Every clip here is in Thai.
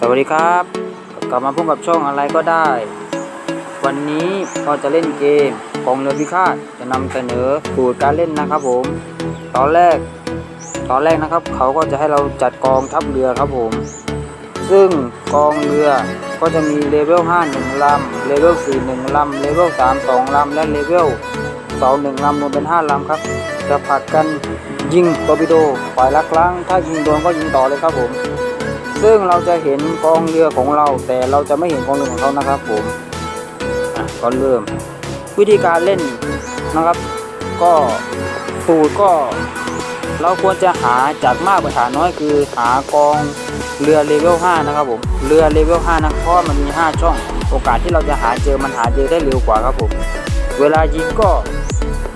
สวัสดีครับ กลับมาพบกับช่องอะไรก็ได้ วันนี้เราจะเล่นเกมกองเรือพิฆาตจะนำเสนอสูตรการเล่นนะครับผม ตอนแรก ตอนแรกนะครับ เขาก็จะให้เราจัดกองทัพเรือครับผม ซึ่งกองเรือก็จะมีเลเวล5 1ลำเลเวล4 1ลำเลเวล3 2ลำและเลเวล2 1ลำรวมเป็น 5ลำครับ จะผัดกันยิงตอร์ปิโดฝ่ายละครั้ง ถ้ายิงโดนก็ยิงต่อเลยครับผม ซึ่งเราจะเห็นกองเรือของเรา แต่เราจะไม่เห็นกองเรือของเขานะครับ ผมอะก็เริ่ม วิธีการเล่นนะครับ ก็สูตรก็เราควรจะหาจากมากไปหาน้อยคือหากองเรือเลเวล5นะครับผมเรือเลเวล5นะเพราะว่ามันมี 5 ช่อง โอกาสที่เราจะหาเจอมันหาเจอได้เร็วกว่าครับผมเวลายิงก็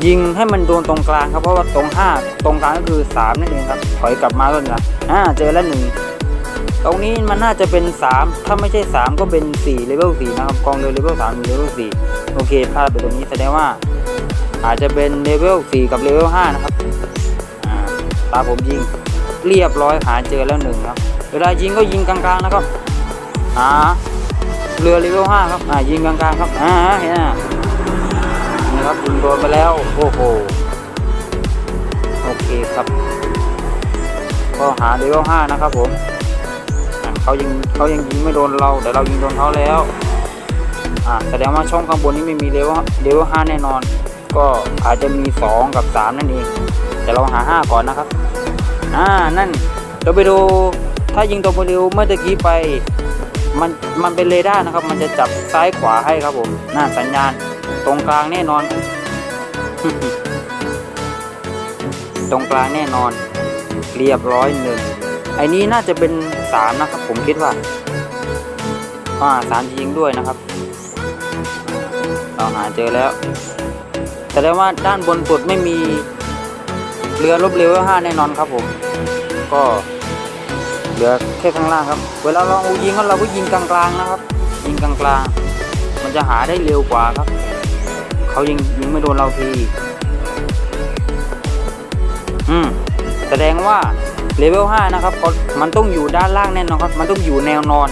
ยิงให้มันโดนตรงกลางครับเพราะว่าตรง 5 ตรงกลางก็คือ 3 นั่นเองครับถอยกลับมาแล้วนะอ่าเจอแล้วหนึ่ง ตรงนี้มันน่าจะเป็น 3 ถ้าไม่ใช่ 3 ก็เป็น4เลเวล4นะครับกองเรือเลเวล3เลเวล4โอเคพลาดไปตรงนี้แสดงว่า อาจจะเป็นเลเวล4กับเลเวล5นะครับตาผมยิงเรียบร้อยหาเจอแล้วหนึ่งครับ เวลายิงก็ยิงกลางๆนะครับหาเรือเลเวลห้าครับอ่ายิงกลางๆครับอ่าเห็นไหมนี่ครับยิงโดนไปแล้วโอ้โหโอเคครับ ก็หาเลเวลห้านะครับผม เขายังเขายังยิงไม่โดนเราแต่เรายิงโดนเขาแล้วอ่าแสดงว่าช่องข้างบนนี้ไม่มีเลเวลเลเวลห้าแน่นอน ก็อาจจะมี 2 กับ 3 นั่นเองแต่เราหา 5 ก่อนนะครับอ่านั่นเราไปดูถ้ายิงตัวเร็วเมื่อตะกี้ไปมันมันเป็นเรดาร์นะครับ มันจะจับซ้ายขวาให้ครับผมน้าสัญญาณตรงกลางแน่นอน ตรงกลางแน่นอน เรียบร้อยหนึ่งไอ้นี้น่าจะเป็น 3นะครับ ผมคิดว่าอ่าสามยิงด้วยนะครับเราหาเจอแล้วแสดงว่าด้านบนสุดไม่มีเรือลบเร็วห้าแน่นอนครับผม ก็เหลือแค่ข้างล่างครับ เวลาเรายิงก็เราก็ยิงกลางๆนะครับ ยิงกลางๆ มันจะหาได้เร็วกว่าครับ เขายิงยิงไม่โดนเราที อืม แสดงว่า เลเวล5นะครับมันต้องอยู่ด้านล่างแน่นอนครับ มันต้องอยู่แนวนอน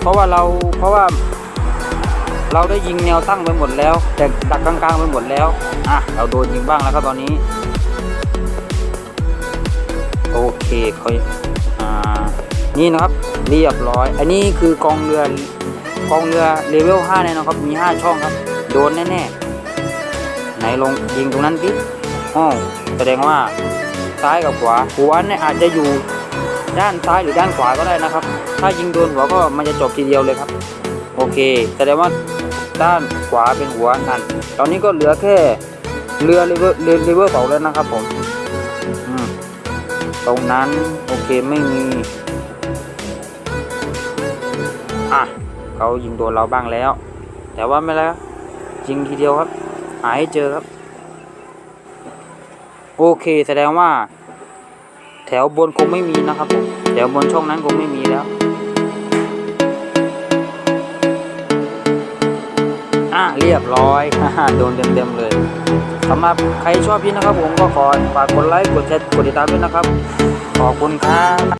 เพราะว่าเราเพราะว่า เราได้ยิงแนวตั้งไปหมดแล้ว แต่ดักกลางๆไปหมดแล้วอะเราโดนยิงบ้างแล้วครับตอนนี้ โอเคค่อยอ่านี่นะครับเรียบร้อย อันนี้คือกองเรือกองเรือเลเวล5แน่นอนครับมี 5 ช่องครับ โดนแน่ๆไหนลงยิงตรงนั้นดิอ๋อแสดงว่า ซ้ายกับขวา หัวเนี่ยอาจจะอยู่ด้านซ้ายหรือด้านขวาก็ได้นะครับ ถ้ายิงโดนหัวก็มันจะจบทีเดียวเลยครับ โอเค แสดงว่าด้านขวาเป็นหัวนั่น ตอนนี้ก็เหลือแค่เรือเลเวลเรือเลเวลสองแล้วนะครับผมอืมตรงนั้นโอเคไม่มีอะเขายิงโดนเราบ้างแล้ว แต่ว่าไม่แล้วยิงทีเดียวครับหาให้เจอครับ โอเคแสดงว่า แถวบนคงไม่มีนะครับผมแถวบนช่องนั้นคงไม่มีแล้วอะเรียบร้อยโดนเต็มๆเลยสำหรับใครชอบพี่นะครับผมก็ขอฝากกดไลค์กดแชร์กดติดตามด้วยนะครับ ขอบคุณครับ